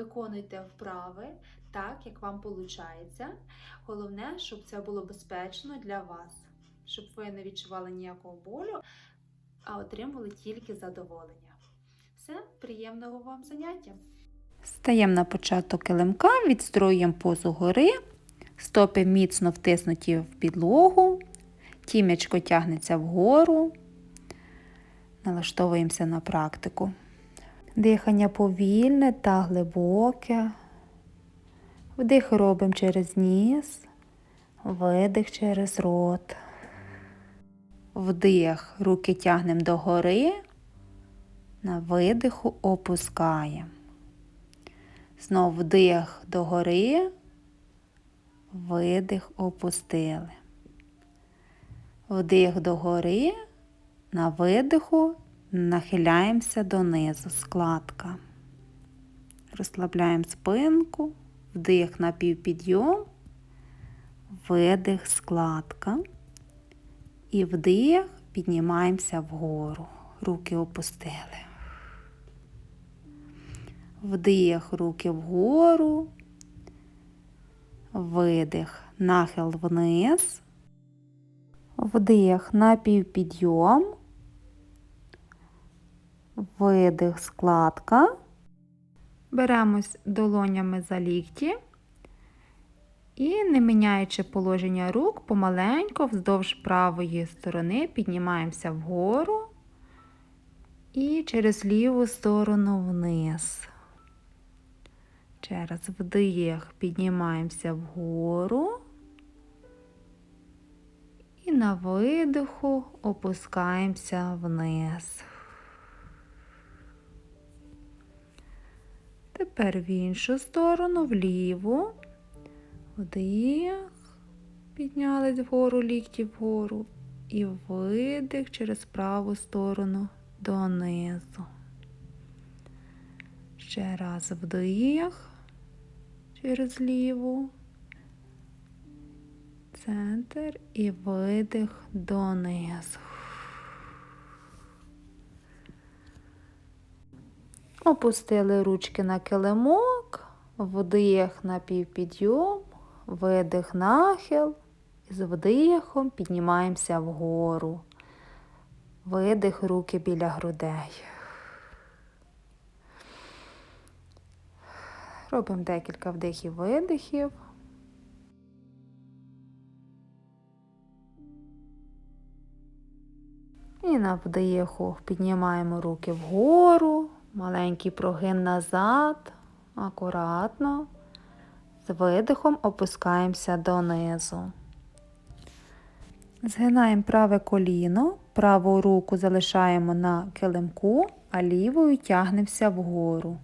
Виконуйте вправи так, як вам виходить. Головне, щоб це було безпечно для вас, щоб ви не відчували ніякого болю, а отримували тільки задоволення. Все, приємного вам заняття! Стаємо на початок килимка, відстроюємо позу гори, стопи міцно втиснуті в підлогу, тім'ячко тягнеться вгору. Налаштовуємося на практику. Дихання повільне та глибоке. Вдих робимо через ніс, видих через рот. Вдих, руки тягнемо догори, на видиху опускаємо. Знов вдих догори, видих опустили. Вдих догори, на видиху нахиляємося донизу, складка. Розслабляємо спинку, вдих на півпідйом, видих, складка. І вдих, піднімаємося вгору. Руки опустили. Вдих, руки вгору, видих, нахил вниз, вдих на півпідйом, видих, складка. Беремось долонями за лікті і, не міняючи положення рук, помаленько вздовж правої сторони піднімаємося вгору і через ліву сторону вниз. Через вдих піднімаємося вгору і на видиху опускаємося вниз. Тепер в іншу сторону, вліву. Вдих, піднялись вгору, лікті вгору. І видих через праву сторону донизу. Ще раз вдих через ліву, центр і видих донизу. Опустили ручки на килимок, вдих на півпідйом, видих нахил, і з вдихом піднімаємося вгору. Видих руки біля грудей. Робимо декілька вдихів видихів. І на вдиху піднімаємо руки вгору, маленький прогин назад, акуратно. З видихом опускаємося донизу. Згинаємо праве коліно, праву руку залишаємо на килимку, а лівою тягнемося вгору.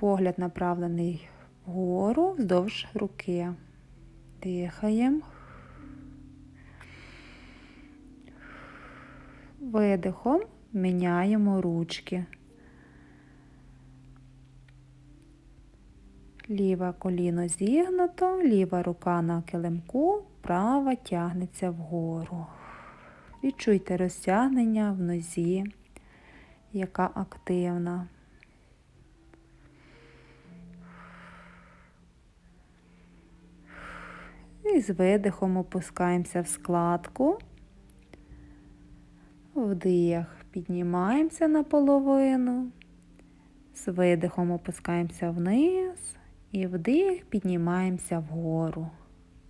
Погляд направлений вгору вздовж руки. Дихаємо. Видихом міняємо ручки. Ліве коліно зігнуто, ліва рука на килимку, права тягнеться вгору. Відчуйте розтягнення в нозі, яка активна. І з видихом опускаємося в складку. Вдих, піднімаємося наполовину. З видихом опускаємося вниз. І вдих, піднімаємося вгору.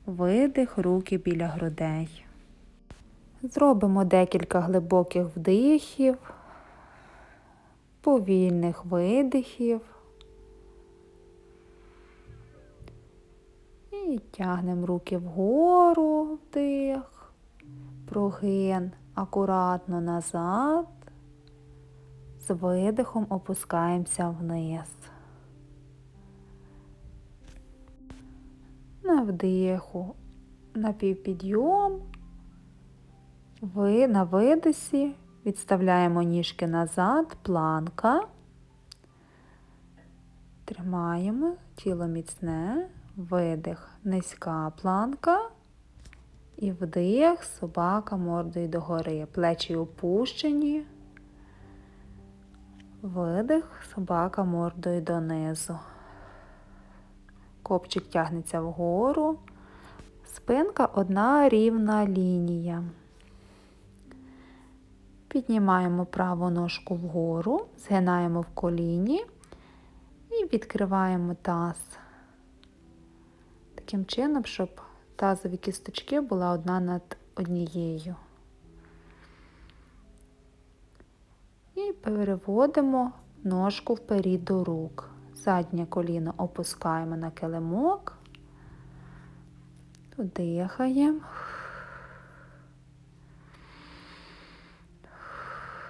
Видих, руки біля грудей. Зробимо декілька глибоких вдихів, повільних видихів. І тягнемо руки вгору, вдих, прогин акуратно назад, з видихом опускаємося вниз. На вдиху, на півпідйом, ви на видисі відставляємо ніжки назад, планка, тримаємо тіло міцне, видих, низька планка. І вдих, собака мордою догори. Плечі опущені. Видих, собака мордою донизу. Копчик тягнеться вгору. Спинка одна рівна лінія. Піднімаємо праву ножку вгору, згинаємо в коліні і відкриваємо таз. Таким чином, щоб тазові кісточки була одна над однією. І переводимо ножку вперед до рук. Заднє коліно опускаємо на килимок. Дихаємо.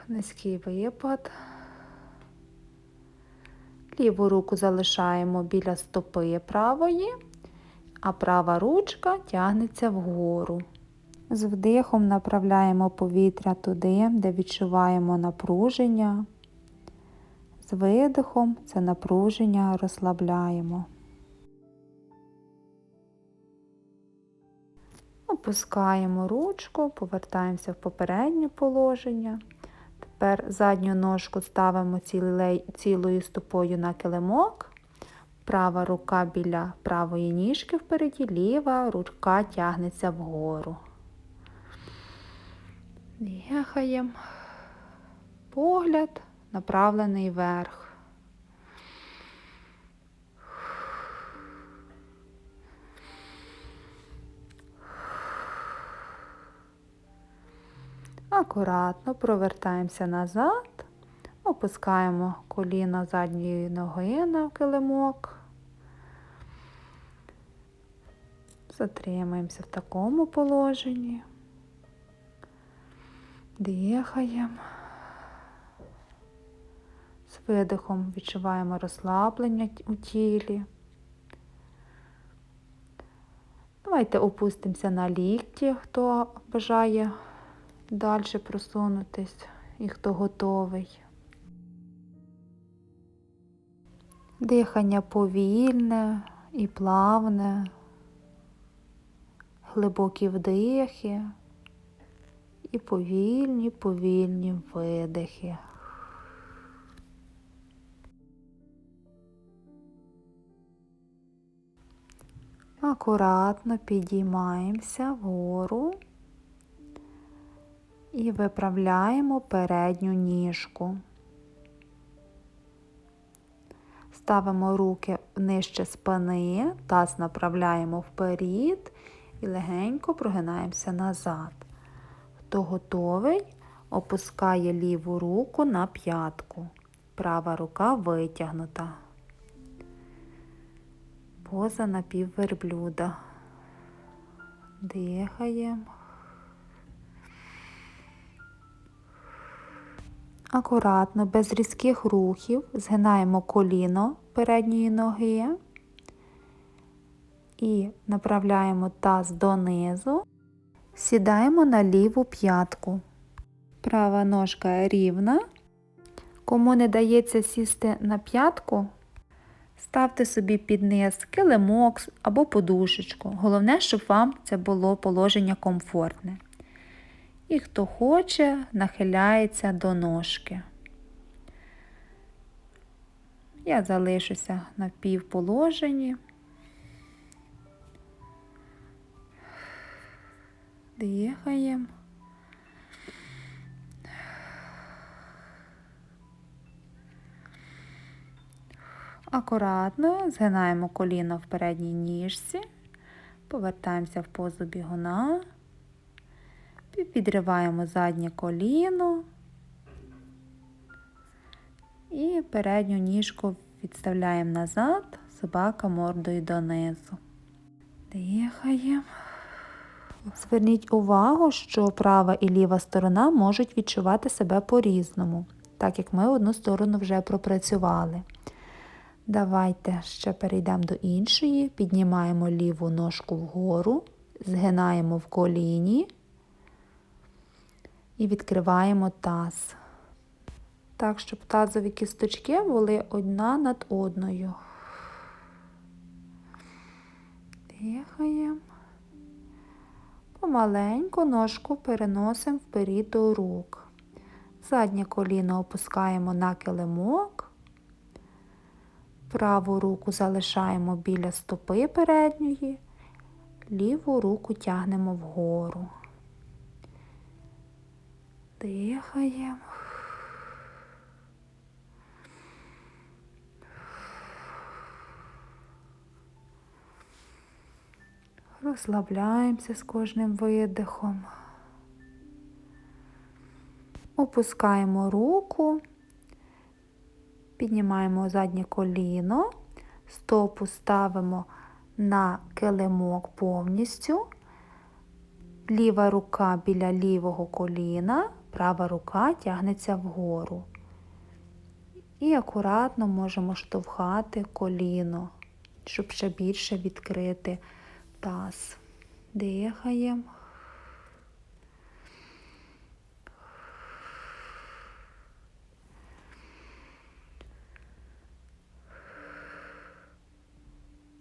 Низький випад. Ліву руку залишаємо біля стопи правої, а права ручка тягнеться вгору. З вдихом направляємо повітря туди, де відчуваємо напруження. З видихом це напруження розслабляємо. Опускаємо ручку, повертаємося в попереднє положення. Тепер задню ножку ставимо цілою стопою на килимок. Права рука біля правої ніжки впереді, ліва рука тягнеться вгору. Дихаємо. Погляд направлений вверх. Акуратно провертаємося назад, опускаємо коліно задньої ноги на килимок. Затримаємося в такому положенні. Дихаємо. З видихом відчуваємо розслаблення у тілі. Давайте опустимося на лікті, хто бажає далі просунутись і хто готовий. Дихання повільне і плавне, глибокі вдихи і повільні, повільні видихи. Акуратно підіймаємося вгору і виправляємо передню ніжку. Ставимо руки нижче спини, таз направляємо вперед і легенько прогинаємося назад. Хто готовий, опускає ліву руку на п'ятку. Права рука витягнута. Поза напівверблюда. Дихаємо. Акуратно, без різких рухів, згинаємо коліно передньої ноги і направляємо таз донизу, сідаємо на ліву п'ятку. Права ножка рівна. Кому не дається сісти на п'ятку, ставте собі під низ килимок або подушечку. Головне, щоб вам це було положення комфортне. І хто хоче, нахиляється до ножки. Я залишуся на півположенні. Дихаємо. Акуратно згинаємо коліно в передній ніжці, повертаємося в позу бігуна. Підриваємо заднє коліно і передню ніжку відставляємо назад, собака мордою донизу. Дихаємо. Зверніть увагу, що права і ліва сторона можуть відчувати себе по-різному, так як ми одну сторону вже пропрацювали. Давайте ще перейдемо до іншої, піднімаємо ліву ножку вгору, згинаємо в коліні і відкриваємо таз. Так, щоб тазові кісточки були одна над одною. Дихаємо. Помаленьку ножку переносимо вперед до рук. Заднє коліно опускаємо на килимок. Праву руку залишаємо біля стопи передньої, ліву руку тягнемо вгору. Дихаємо. Розслабляємося з кожним видихом. Опускаємо руку, піднімаємо заднє коліно, стопу ставимо на килимок повністю, ліва рука біля лівого коліна, права рука тягнеться вгору. І акуратно можемо штовхати коліно, щоб ще більше відкрити таз. Дихаємо.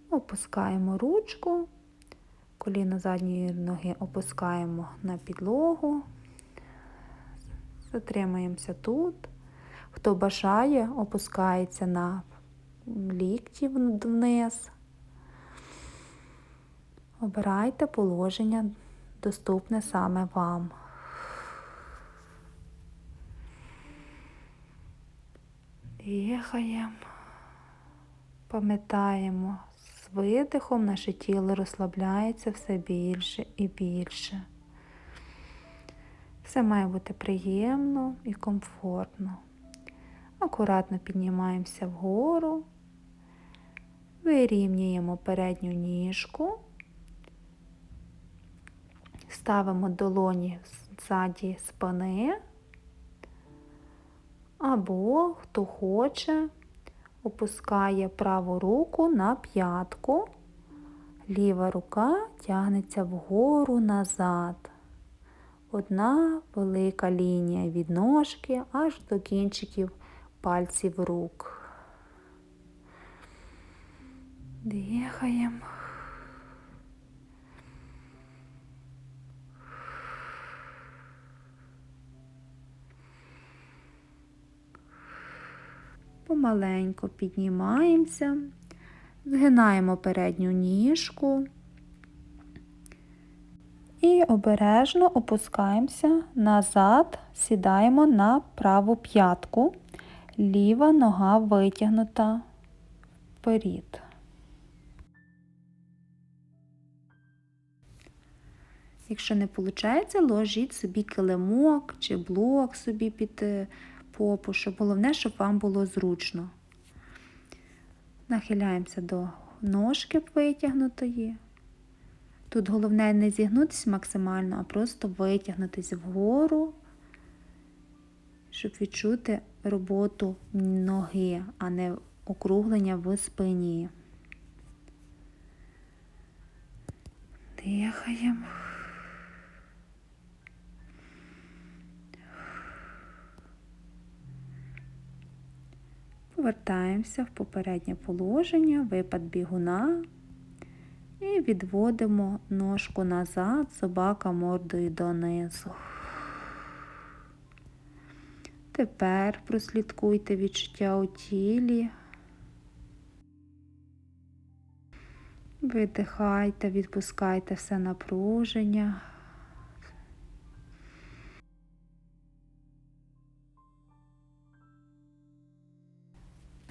Опускаємо ручку, коліно задньої ноги опускаємо на підлогу, затримаємося тут. Хто бажає, опускається на лікті вниз. Обирайте положення, доступне саме вам. Дихаємо. Пам'ятаємо, з видихом наше тіло розслабляється все більше і більше. Все має бути приємно і комфортно. Акуратно піднімаємося вгору, вирівнюємо передню ніжку, ставимо долоні ззаді спини, або хто хоче, опускає праву руку на п'ятку, ліва рука тягнеться вгору назад. Одна велика лінія від ножки аж до кінчиків пальців рук. Дихаємо. Помаленько піднімаємося, згинаємо передню ніжку і обережно опускаємося назад, сідаємо на праву п'ятку, ліва нога витягнута вперед. Якщо не виходить, ложіть собі килимок чи блок собі під е, попу, щоб головне, щоб вам було зручно. Нахиляємося до ножки витягнутої. Тут головне не зігнутися максимально, а просто витягнутися вгору, щоб відчути роботу ноги, а не округлення в спині. Дихаємо. Повертаємося в попереднє положення, випад бігуна і відводимо ножку назад, собака мордою донизу. Тепер прослідкуйте відчуття у тілі. Видихайте, відпускайте все напруження.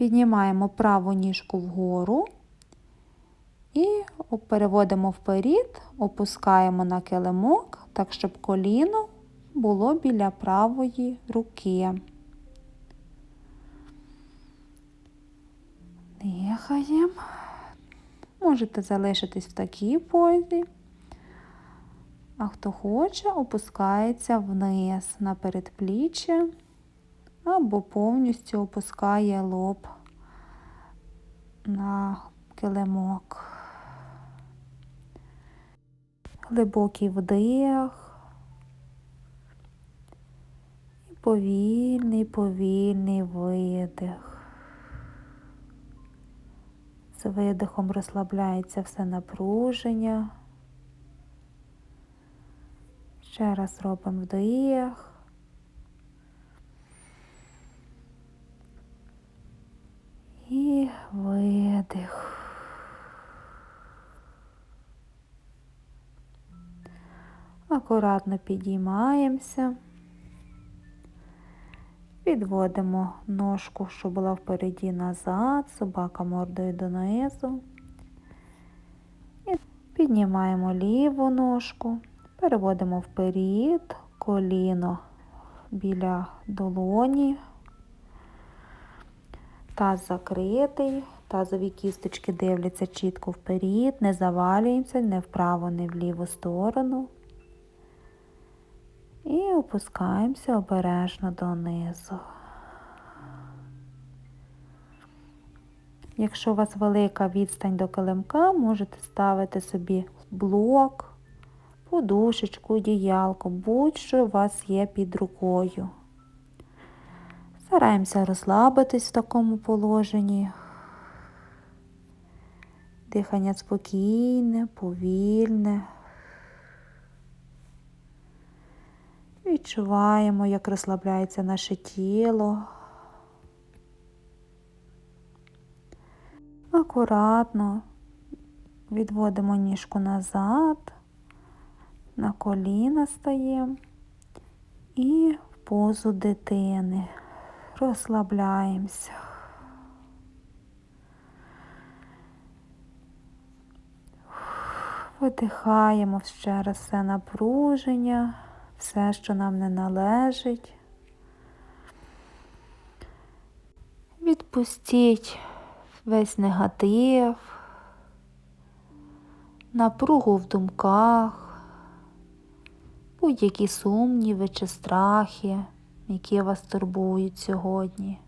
Піднімаємо праву ніжку вгору і переводимо вперед, опускаємо на килимок, так, щоб коліно було біля правої руки. Дихаємо. Можете залишитись в такій позі, а хто хоче, опускається вниз на передпліччя або повністю опускає лоб на килимок. Глибокий вдих. І повільний, повільний видих. З видихом розслабляється все напруження. Ще раз робимо вдих. Видих. Акуратно підіймаємося. Підводимо ножку, що була впереді назад, собака мордою донизу. І піднімаємо ліву ножку, переводимо вперед, коліно біля долоні, таз закритий, тазові кісточки дивляться чітко вперед, не завалюємося не вправо, не в ліву сторону. І опускаємося обережно донизу. Якщо у вас велика відстань до килимка, можете ставити собі блок, подушечку, діялку, будь-що у вас є під рукою. Стараємося розслабитись в такому положенні. Дихання спокійне, повільне. Відчуваємо, як розслабляється наше тіло. Акуратно відводимо ніжку назад, на коліна стаємо і в позу дитини. Розслабляємося. Видихаємо ще раз все напруження все, що нам не належить. Відпустіть весь негатив, напругу в думках, будь-які сумніви чи страхи, які вас турбують сьогодні.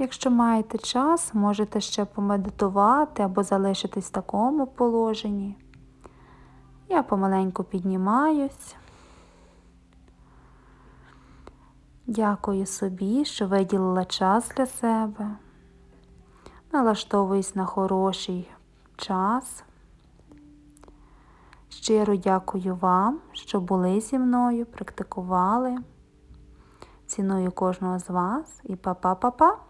Якщо маєте час, можете ще помедитувати або залишитись в такому положенні. Я помаленьку піднімаюсь. Дякую собі, що виділила час для себе. Налаштовуюсь на хороший час. Щиро дякую вам, що були зі мною, практикували. Ціную кожного з вас і па-па-па-па.